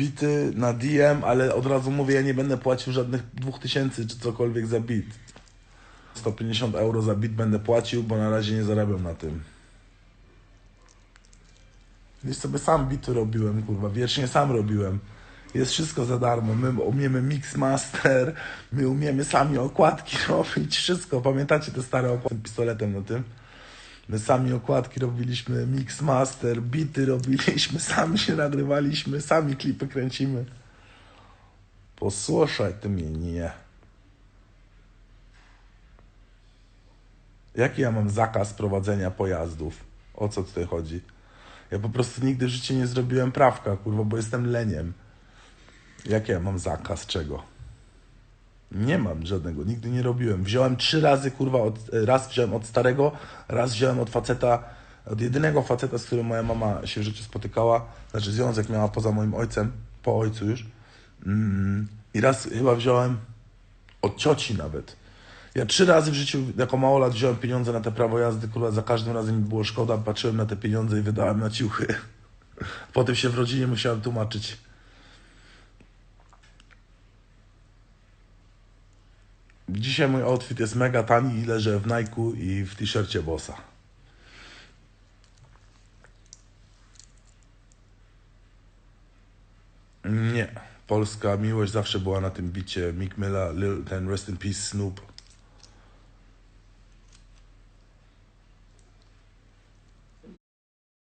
bity na DM, ale od razu mówię, ja nie będę płacił żadnych 2000 czy cokolwiek za bit. 150 euro za bit będę płacił, bo na razie nie zarabiam na tym. Gdzieś sobie sam bity robiłem, kurwa, wiecznie sam robiłem. Jest wszystko za darmo. My umiemy mixmaster, my umiemy sami okładki robić, wszystko. Pamiętacie te stare okładki z pistoletem na tym? My sami okładki robiliśmy, mixmaster, bity robiliśmy, sami się nagrywaliśmy, sami klipy kręcimy. Posłuchaj ty mnie. Jaki ja mam zakaz prowadzenia pojazdów? O co tutaj chodzi? Ja po prostu nigdy w życiu nie zrobiłem prawka, kurwa, bo jestem leniem. Jaki ja mam zakaz czego? Nie mam żadnego, nigdy nie robiłem. Wziąłem trzy razy, kurwa, od, raz wziąłem od starego, raz wziąłem od faceta, od jedynego faceta, z którym moja mama się w życiu spotykała, znaczy związek miała poza moim ojcem, po ojcu już. Mm, I raz chyba wziąłem od cioci nawet. Ja trzy razy w życiu jako małolat wziąłem pieniądze na te prawo jazdy, kurwa, za każdym razem mi było szkoda, patrzyłem na te pieniądze i wydałem na ciuchy. Potem się w rodzinie musiałem tłumaczyć. Dzisiaj mój outfit jest mega tani i leżę w Nike'u i w t-shircie Bossa. Nie. Polska miłość zawsze była na tym bicie. Mick Milla, Lil, ten Rest in Peace Snoop.